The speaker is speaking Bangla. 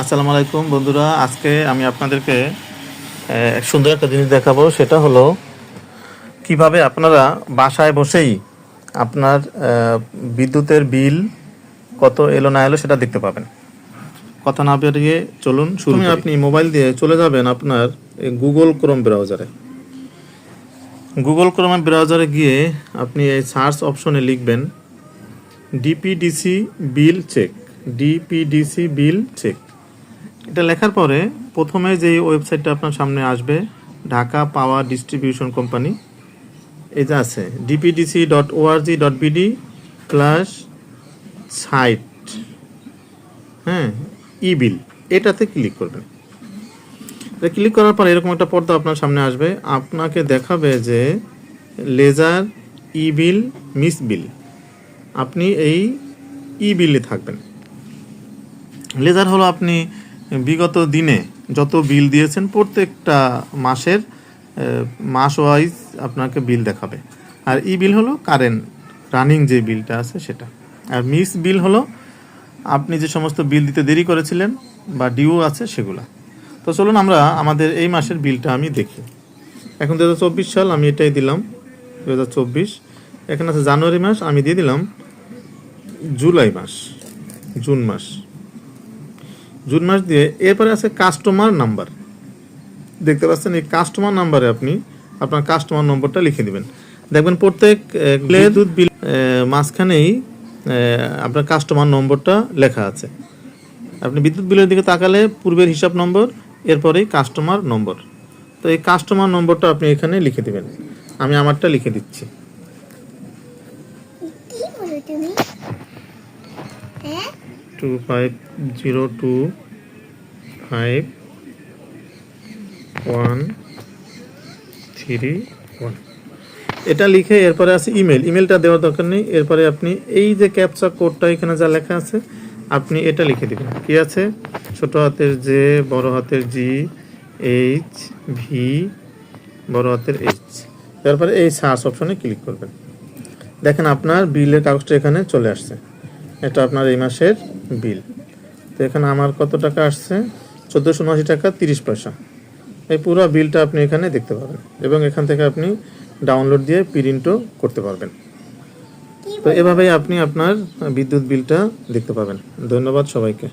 আসসালামু আলাইকুম বন্ধুরা আজকে আমি আপনাদেরকে এক সুন্দর একটা জিনিস দেখাবো সেটা হলো কীভাবে আপনারা বাসায় বসেই আপনার বিদ্যুতের বিল কত এলো না এলো সেটা দেখতে পাবেন। কথা না বেরিয়ে চলুন শুরু। আপনি মোবাইল দিয়ে চলে যাবেন আপনার গুগল ক্রোম ব্রাউজারে। গুগল ক্রোম ব্রাউজারে গিয়ে আপনি এই সার্চ অপশনে লিখবেন DPDC bill check DPDC bill check. এটা লেখার পরে প্রথমে যে ওয়েবসাইটটা আপনার সামনে আসবে, ঢাকা পাওয়ার ডিস্ট্রিবিউশন কোম্পানি যে আছে DPDC dot org dot BD plus site হ্যাঁ ই বিল এটাতে ক্লিক করবেন। এটা ক্লিক করার পর এরকম একটা পর্দা আপনার সামনে আসবে, আপনাকে দেখাবে যে লেজার ই বিল মিস বিল আপনি এই ই বিলে থাকবেন। লেজার হলো আপনি বিগত দিনে যত বিল দিয়েছেন প্রত্যেকটা মাসের মাস ওয়াইজ আপনাকে বিল দেখাবে। আর ই বিল হলো কারেন্ট, রানিং যে বিলটা আছে সেটা। আর মিস বিল হলো আপনি যে সমস্ত বিল দিতে দেরি করেছিলেন বা ডিউ আছে সেগুলা। তো চলুন আমরা আমাদের এই মাসের বিলটা আমি দেখি। এখন দু হাজার চব্বিশ সাল আমি এটাই দিলাম দু হাজার চব্বিশ। এখানে আছে জানুয়ারি মাস, আমি দিয়ে দিলাম জুলাই মাস, জুন মাস। জুন মাস দিয়ে এরপরে আছে কাস্টমার নাম্বার দেখতে পাচ্ছেন এই কাস্টমার নাম্বারে আপনি আপনার কাস্টমার নম্বরটা লিখে দিবেন। দেখবেন প্রত্যেক বিদ্যুৎ বিল মাঝখানেই আপনার কাস্টমার নম্বরটা লেখা আছে। আপনি বিদ্যুৎ বিলের দিকে তাকালে পূর্বের হিসাব নম্বর এরপরেই কাস্টমার নম্বর তো এই কাস্টমার নম্বরটা আপনি এখানে লিখে দেবেন। আমি আমারটা লিখে দিচ্ছি। কি বলো তুমি? হ্যাঁ? Two five zero two five one three one এটা লিখে এরপরে আছে ইমেল ইমেলটা দেওয়ার দরকার নেই। এরপরে আপনি এই যে ক্যাপচা কোডটা এখানে যা লেখা আছে, আপনি এটা লিখে দেবেন। কি আছে? ছোট হাতের জে বড় হাতের জি এইচ ভি বড় হাতের এইচ তারপরে এই সার্চ অপশনে ক্লিক করবেন। দেখেন আপনার বিলের কাগজটা এখানে চলে আসছে। এটা আপনার এই মাসের বিল। তো এখানে আমার কত টাকা আসছে? চোদ্দোশো উনআশি টাকা, তিরিশ পয়সা। এই পুরো বিলটা আপনি এখানে দেখতে পাবেন এবং এখান থেকে আপনি ডাউনলোড দিয়ে প্রিন্টও করতে পারবেন। তো এভাবেই আপনি আপনার বিদ্যুৎ বিলটা দেখতে পাবেন। ধন্যবাদ সবাইকে।